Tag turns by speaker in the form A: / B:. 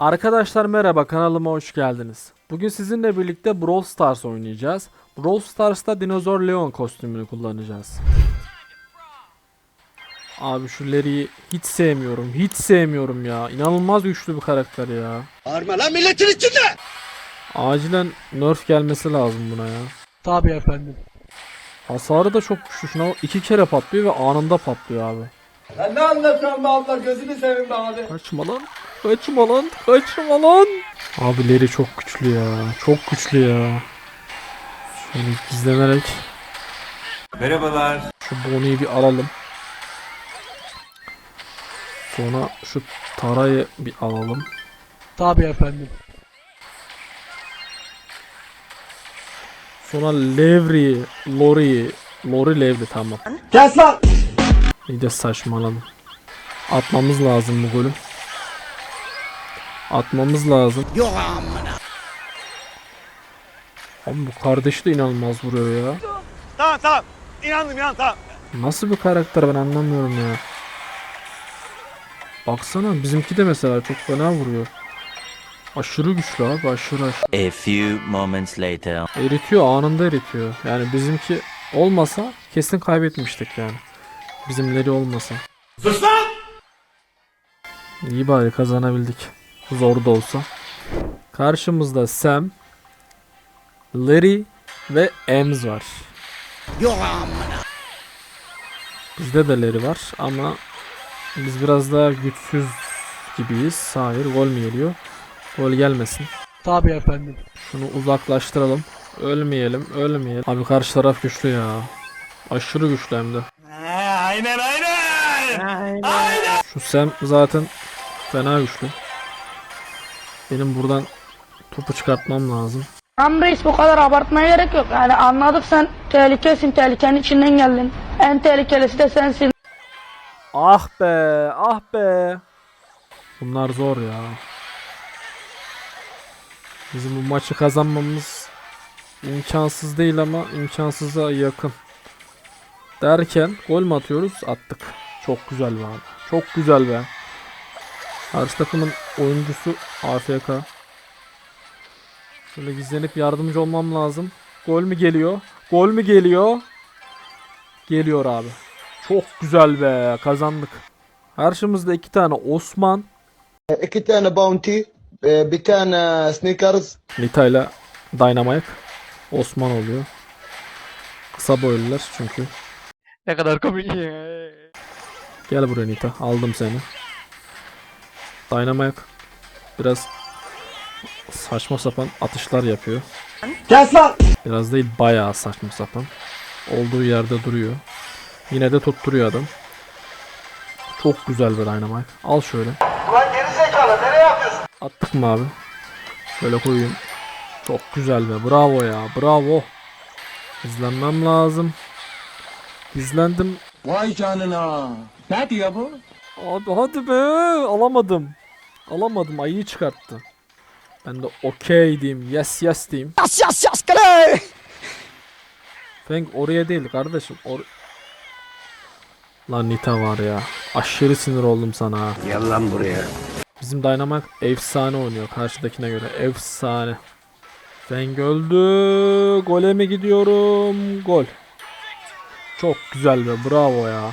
A: Arkadaşlar merhaba kanalıma hoş geldiniz. Bugün sizinle birlikte Brawl Stars oynayacağız. Brawl Stars'ta Dinozor Leon kostümünü kullanacağız. Abi şu Larry'i hiç sevmiyorum. Hiç sevmiyorum ya. İnanılmaz güçlü bir karakter ya.
B: Bağırma lan milletin içinde.
A: Acilen nerf gelmesi lazım buna ya.
C: Tabii efendim.
A: Hasarı da çok güçlü. Şuna iki kere patlıyor ve anında patlıyor abi.
D: Sen ne anlatıyorsun be abla gözünü seveyim be abi.
A: Kaçma lan. Kaçma lan. Kaçma lan. Abi Larry çok güçlü ya. Çok güçlü ya. Şöyle gizlenerek.
E: Merhabalar.
A: Şu Bonnie'yi bir alalım. Sonra şu Tara'yı bir alalım.
C: Tabii efendim.
A: Sonra Levri'yi, Lori'yi, Lori Levri tamam.
D: Kes lan.
A: İyi de saçmaladım. Atmamız lazım bu golü. Atmamız lazım.
B: Yok amına.
A: Abi bu kardeşi de inanılmaz vuruyor ya.
E: Tamam tamam. İnandım inandım tamam.
A: Nasıl bir karakter ben anlamıyorum ya. Baksana bizimki de mesela çok fena vuruyor. Aşırı güçlü abi aşırı aşırı.
F: A few moments later.
A: Eritiyor anında eritiyor. Yani bizimki olmasa kesin kaybetmiştik yani. Bizimleri olmasa.
E: Sus lan!
A: İyi bari kazanabildik. Zor da olsa. Karşımızda Sam, Larry ve Ems var.
B: Yok amına.
A: Bizde de Larry var ama biz biraz daha güçsüz gibiyiz. Hayır gol mü geliyor? Gol gelmesin.
C: Tabii efendim.
A: Şunu uzaklaştıralım. Ölmeyelim, ölmeyelim. Abi karşı taraf güçlü ya. Aşırı güçlü hem de.
E: aynen aynen.
A: Şu Sam zaten fena güçlü. Benim buradan topu çıkartmam lazım.
G: Tamam reis bu kadar abartmaya gerek yok. Yani anladık sen tehlikesin, tehlikenin içinden geldin. En tehlikelisi de sensin.
A: Ah be, ah be. Bunlar zor ya. Bizim bu maçı kazanmamız imkansız değil ama imkansıza yakın. Derken gol mü atıyoruz? Attık. Çok güzel be abi. Çok güzel be. Karşı takımın oyuncusu AFK. Şöyle gizlenip yardımcı olmam lazım. Gol mü geliyor? Gol mü geliyor? Geliyor abi. Çok güzel be. Kazandık. Karşımızda iki tane Osman.
D: İki tane bounty. e, Bir tane sneakers.
A: Nita ile Dynamite. Osman oluyor. Kısa boylular çünkü.
C: Ne kadar komik.
A: Gel buraya Nita. Aldım seni. Dynamite biraz saçma sapan atışlar yapıyor.
D: Kes lan.
A: Biraz değil bayağı saçma sapan. Olduğu yerde duruyor. Yine de tutturuyor adam. Çok güzel bir Dynamite. Al şöyle.
D: Ulan geri zekalı nereye yapıyorsun?
A: Attık mı abi? Şöyle koyayım. Çok güzel be. Bravo ya. Bravo. İzlenmem lazım. İzlendim.
D: Vay canına. Ne diyor bu?
A: Abi hadi be. Alamadım. Alamadım. Ayıyı çıkarttı. Ben de okey diyeyim. Yes yes diyeyim.
B: Yas yas yas kale.
A: Feng oraya değil kardeşim. Or Lan Nita var ya. Aşırı sinir oldum sana. ha.
B: Gel lan buraya.
A: Bizim Dynamite efsane oynuyor karşıdakine göre. Efsane. Feng öldü. Gole mi gidiyorum? Gol. Çok güzel be. Bravo ya.